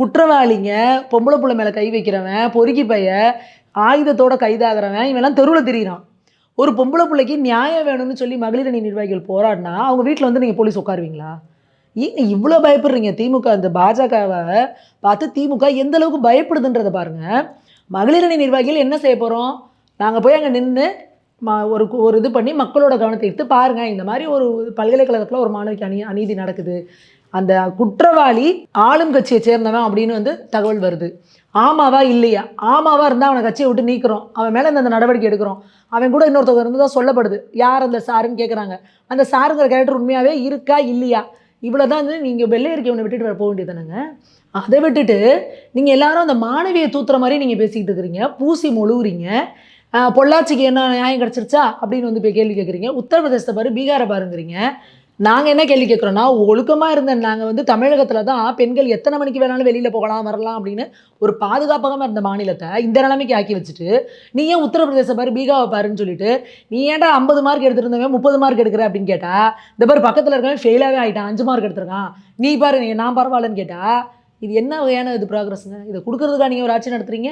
குற்றவாளிங்க பொம்பளை புள்ள மேலே கை வைக்கிறவன் பொறுக்கி பைய ஆயுதத்தோட கைதாகிறவன் இவெல்லாம் தெருவில் திரியிறான். ஒரு பொம்பளை பிள்ளைக்கு நியாயம் வேணும்னு சொல்லி மகளிர் அணி நிர்வாகிகள் போராடினா அவங்க வீட்டில் வந்து நீங்கள் போலீஸ் உட்காருவீங்களா? இவ்வளோ பயப்படுறீங்க திமுக அந்த பாஜகவை பார்த்து திமுக எந்த அளவுக்கு பயப்படுதுன்றதை பாருங்கள் மகளிர் அணி நிர்வாகிகள் என்ன செய்ய போகிறோம் நாங்கள் போய் அங்கே நின்று ம ஒரு ஒரு இது பண்ணி மக்களோட கவனத்தை எடுத்து பாருங்கள் இந்த மாதிரி ஒரு பல்கலைக்கழகத்தில் ஒரு மாணவிக்கு அநீ அநீதி நடக்குது. அந்த குற்றவாளி ஆளும் கட்சியை சேர்ந்தவன் அப்படின்னு வந்து தகவல் வருது. ஆமாவா? இல்லையா? ஆமாவா இருந்தால் அவனை கட்சியை விட்டு நீக்கிறோம். அவன் மேலே இந்த நடவடிக்கை எடுக்கிறோம். அவன் கூட இன்னொருத்தவங்க தான் சொல்லப்படுது. யார் அந்த சாருன்னு கேட்குறாங்க அந்த சாருங்கிற கேரக்டர் உண்மையாகவே இருக்கா? இல்லையா? இவ்வளோ தான் வந்து நீங்கள் வெள்ளை இருக்கவனை விட்டுட்டு வர போக வேண்டியதானங்க அதை விட்டுட்டு நீங்கள் எல்லாரும் அந்த மாணவியை தூத்துற மாதிரி நீங்கள் பேசிக்கிட்டு இருக்கிறீங்க. பூசி முழுவுறீங்க பொள்ளாச்சிக்கு என்ன நியாயம் கிடச்சிருச்சா அப்படின்னு வந்து இப்போ கேள்வி கேட்குறீங்க உத்தரப்பிரதேசத்தை பாரு பீகாரை பாருங்கிறீங்க. நாங்கள் என்ன கேள்வி கேட்குறோன்னா ஒழுக்கமாக இருந்த நாங்கள் வந்து தமிழகத்தில் தான் பெண்கள் எத்தனை மணிக்கு வேணாலும் வெளியில் போகலாம் வரலாம் அப்படின்னு ஒரு பாதுகாப்பகமாக இருந்த மாநிலத்தை இந்த நிலைமைக்கு ஆக்கி வச்சுட்டு நீ ஏன் உத்தரப்பிரதேச பாரு பீகாவை பாருன்னு சொல்லிட்டு நீ ஏன்டா ஐம்பது மார்க் எடுத்துருந்தவன் முப்பது மார்க் எடுக்கிற அப்படின்னு கேட்டால் இந்த பாரு பக்கத்தில் இருக்கவன் ஃபெயிலாகவே ஆகிட்டான் அஞ்சு மார்க் எடுத்துருக்கான். நீ பாரு நான் பரவாயில்லன்னு கேட்டால் இது என்ன வகையான இது ப்ராக்ரஸ்ங்க இதை கொடுக்குறதுக்காக நீங்கள் ஒரு ஆட்சி நடத்துறீங்க?